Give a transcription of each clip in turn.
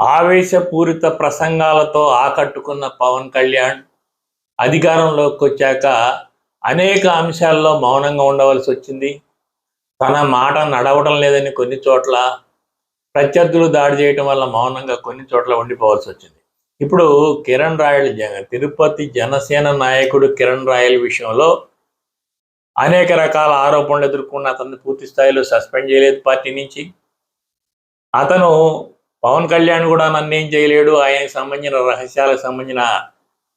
ఆవేశపూరిత ప్రసంగాలతో ఆకట్టుకున్న పవన్ కళ్యాణ్ అధికారంలోకి వచ్చాక అనేక అంశాల్లో మౌనంగా ఉండవలసి వచ్చింది. తన మాట నడవడం లేదని కొన్ని చోట్ల ప్రత్యర్థులు దాడి చేయటం వల్ల మౌనంగా కొన్ని చోట్ల ఉండిపోవాల్సి వచ్చింది. ఇప్పుడు కిరణ్ రాయల్ జ- తిరుపతి జనసేన నాయకుడు కిరణ్ రాయల్ విషయంలో అనేక రకాల ఆరోపణలు ఎదుర్కొన్న అతన్ని పూర్తి స్థాయిలో సస్పెండ్ చేయలేదు పార్టీ నుంచి. అతను పవన్ కళ్యాణ్ కూడా నన్ను ఏం చేయలేడు ఆయనకు సంబంధించిన రహస్యాలకు సంబంధించిన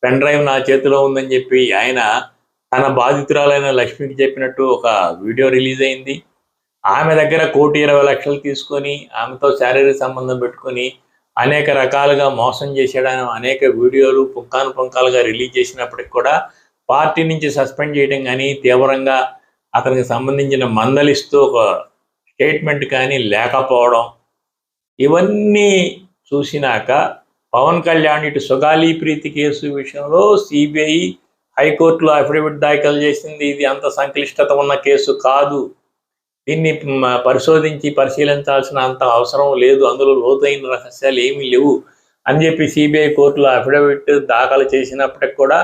పెన్ డ్రైవ్ నా చేతిలో ఉందని చెప్పి ఆయన తన బాధితురాలైన లక్ష్మికి చెప్పినట్టు ఒక వీడియో రిలీజ్ అయింది. ఆమె దగ్గర కోటి ఇరవై లక్షలు తీసుకొని ఆమెతో శారీరక సంబంధం పెట్టుకొని అనేక రకాలుగా మోసం చేశాడని అనేక వీడియోలు పుంకాను పుంకాలుగా రిలీజ్ చేసినప్పటికి కూడా పార్టీ నుంచి సస్పెండ్ చేయడం కానీ తీవ్రంగా అతనికి సంబంధించిన మందలిస్తూ ఒక స్టేట్మెంట్ కానీ లేకపోవడం ఇవన్నీ చూసినాక పవన్ కళ్యాణ్ ఇటు సుగాలి ప్రీతి కేసు విషయంలో సిబిఐ హైకోర్టులో అఫిడవిట్ దాఖలు చేసింది. ఇది అంత సంక్లిష్టత ఉన్న కేసు కాదు. దీన్ని పరిశోధించి పరిశీలించాల్సిన అంత అవసరం లేదు. అందులో లోతైన రహస్యాలు ఏమీ లేవు అని చెప్పి సిబిఐ కోర్టులో అఫిడవిట్ దాఖలు చేసినప్పటికి కూడా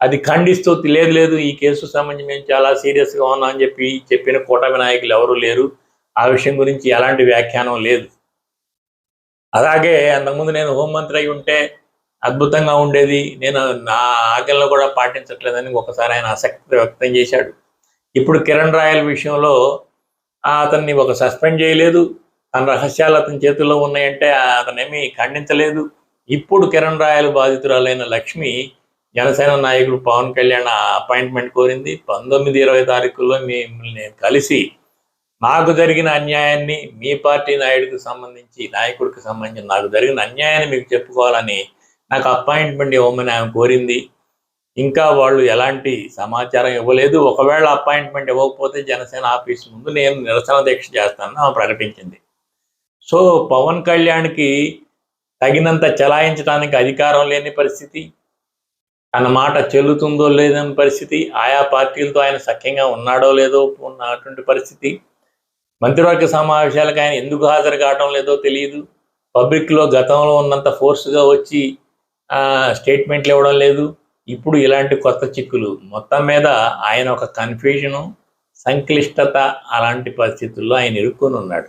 అది ఖండిస్తూ లేదు లేదు ఈ కేసు సంబంధించి మేము చాలా సీరియస్గా ఉన్నామని అని చెప్పి చెప్పిన కూటమి నాయకులు ఎవరూ లేరు. ఆ విషయం గురించి ఎలాంటి వ్యాఖ్యానం లేదు. అలాగే అంతకుముందు నేను హోంమంత్రి అయి ఉంటే అద్భుతంగా ఉండేది. నేను నా ఆజ్ఞలను కూడా పాటించట్లేదని ఒకసారి ఆయన ఆసక్తి వ్యక్తం చేశాడు. ఇప్పుడు కిరణ్ రాయల్ విషయంలో అతన్ని ఒక సస్పెండ్ చేయలేదు. తన రహస్యాలు అతని చేతుల్లో ఉన్నాయంటే అతనేమి ఖండించలేదు. ఇప్పుడు కిరణ్ రాయల్ బాధితురాలైన లక్ష్మి జనసేన నాయకుడు పవన్ కళ్యాణ్ అపాయింట్మెంట్ కోరింది. పంతొమ్మిది ఇరవై తారీఖుల్లో మిమ్మల్ని కలిసి నాకు జరిగిన అన్యాయాన్ని మీ పార్టీ నాయుడికి సంబంధించి నాయకుడికి సంబంధించి నాకు జరిగిన అన్యాయాన్ని మీకు చెప్పుకోవాలని నాకు అపాయింట్మెంట్ ఇవ్వమని ఆమె కోరింది. ఇంకా వాళ్ళు ఎలాంటి సమాచారం ఇవ్వలేదు. ఒకవేళ అపాయింట్మెంట్ ఇవ్వకపోతే జనసేన ఆఫీస్ ముందు నేను నిరసన దీక్ష చేస్తానని ఆమె ప్రకటించింది. సో పవన్ కళ్యాణ్కి తగినంత చలాయించడానికి అధికారం లేని పరిస్థితి తన మాట చెల్లుతుందో లేదని పరిస్థితి ఆయా పార్టీలతో ఆయన సఖ్యంగా ఉన్నాడో లేదో ఉన్నటువంటి పరిస్థితి మంత్రివర్గ సమావేశాలకు ఆయన ఎందుకు హాజరు కావడం లేదో తెలియదు పబ్లిక్లో గతంలో ఉన్నంత ఫోర్స్గా వచ్చి స్టేట్మెంట్లు ఇవ్వడం లేదు. ఇప్పుడు ఇలాంటి కొత్త చిక్కులు. మొత్తం మీద ఆయన ఒక కన్ఫ్యూజను సంక్లిష్టత అలాంటి పరిస్థితుల్లో ఆయన ఇరుక్కొని ఉన్నాడు